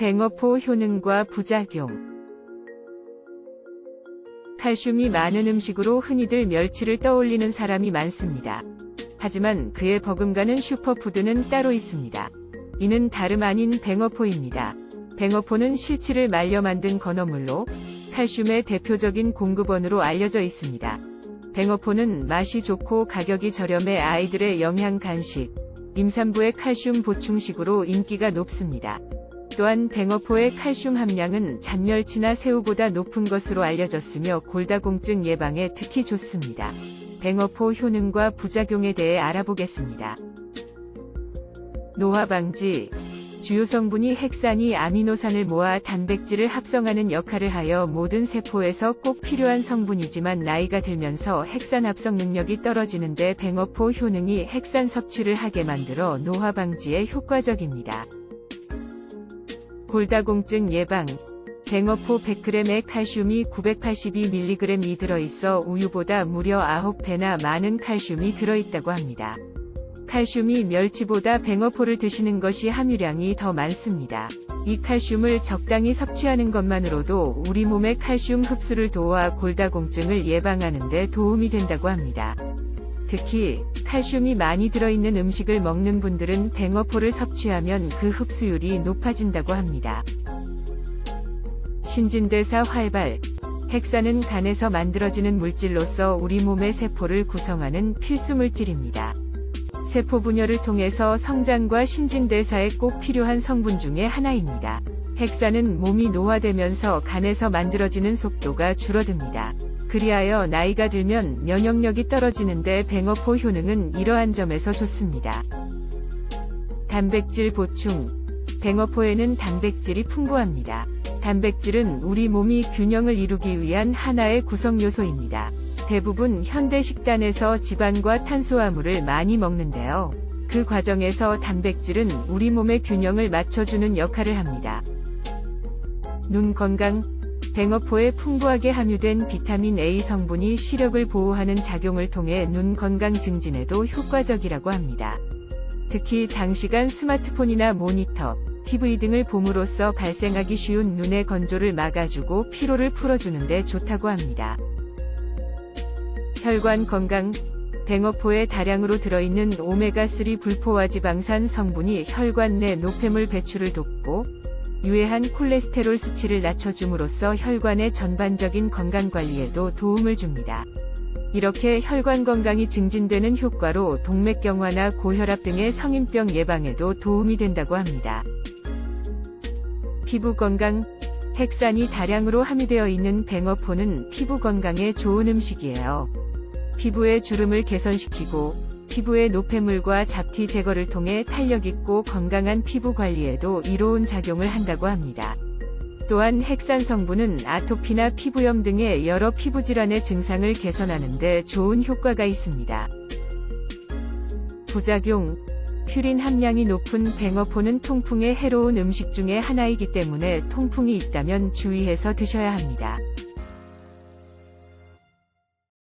뱅어포 효능과 부작용 칼슘이 많은 음식으로 흔히들 멸치를 떠올리는 사람이 많습니다. 하지만 그의 버금가는 슈퍼푸드는 따로 있습니다. 이는 다름 아닌 뱅어포입니다. 뱅어포는 실치를 말려 만든 건어물로 칼슘의 대표적인 공급원으로 알려져 있습니다. 뱅어포는 맛이 좋고 가격이 저렴해 아이들의 영양 간식, 임산부의 칼슘 보충식으로 인기가 높습니다. 또한 뱅어포의 칼슘 함량은 잔멸치나 새우보다 높은 것으로 알려졌으며 골다공증 예방에 특히 좋습니다. 뱅어포 효능과 부작용에 대해 알아보겠습니다. 노화 방지 주요 성분이 핵산이 아미노산을 모아 단백질을 합성하는 역할을 하여 모든 세포에서 꼭 필요한 성분이지만 나이가 들면서 핵산 합성 능력이 떨어지는데 뱅어포 효능이 핵산 섭취를 하게 만들어 노화 방지에 효과적입니다. 골다공증 예방 뱅어포 100g에 칼슘이 982mg이 들어있어 우유보다 무려 9배나 많은 칼슘이 들어있다고 합니다. 칼슘이 멸치보다 뱅어포를 드시는 것이 함유량이 더 많습니다. 이 칼슘을 적당히 섭취하는 것만으로도 우리 몸의 칼슘 흡수를 도와 골다공증을 예방하는 데 도움이 된다고 합니다. 특히 칼슘이 많이 들어있는 음식을 먹는 분들은 뱅어포를 섭취하면 그 흡수율이 높아진다고 합니다. 신진대사 활발 핵산은 간에서 만들어지는 물질로서 우리 몸의 세포를 구성하는 필수 물질입니다. 세포 분열을 통해서 성장과 신진대사에 꼭 필요한 성분 중의 하나입니다. 핵산은 몸이 노화되면서 간에서 만들어지는 속도가 줄어듭니다. 그리하여 나이가 들면 면역력이 떨어지는데 뱅어포 효능은 이러한 점에서 좋습니다. 단백질 보충 뱅어포에는 단백질이 풍부합니다. 단백질은 우리 몸이 균형을 이루기 위한 하나의 구성 요소입니다. 대부분 현대 식단에서 지방과 탄수화물을 많이 먹는데요. 그 과정에서 단백질은 우리 몸의 균형을 맞춰주는 역할을 합니다. 눈 건강 뱅어포에 풍부하게 함유된 비타민 A 성분이 시력을 보호하는 작용을 통해 눈 건강 증진에도 효과적이라고 합니다. 특히 장시간 스마트폰이나 모니터, TV 등을 봄으로써 발생하기 쉬운 눈의 건조를 막아주고 피로를 풀어주는데 좋다고 합니다. 혈관 건강 뱅어포에 다량으로 들어있는 오메가3 불포화 지방산 성분이 혈관 내 노폐물 배출을 돕고 유해한 콜레스테롤 수치를 낮춰줌으로써 혈관의 전반적인 건강 관리에도 도움을 줍니다. 이렇게 혈관 건강이 증진되는 효과로 동맥경화나 고혈압 등의 성인병 예방에도 도움이 된다고 합니다. 피부 건강 핵산이 다량으로 함유되어 있는 뱅어포는 피부 건강에 좋은 음식이에요. 피부의 주름을 개선시키고 피부의 노폐물과 잡티 제거를 통해 탄력 있고 건강한 피부 관리에도 이로운 작용을 한다고 합니다. 또한 핵산 성분은 아토피나 피부염 등의 여러 피부 질환의 증상을 개선하는 데 좋은 효과가 있습니다. 부작용 퓨린 함량이 높은 뱅어포는 통풍에 해로운 음식 중의 하나이기 때문에 통풍이 있다면 주의해서 드셔야 합니다.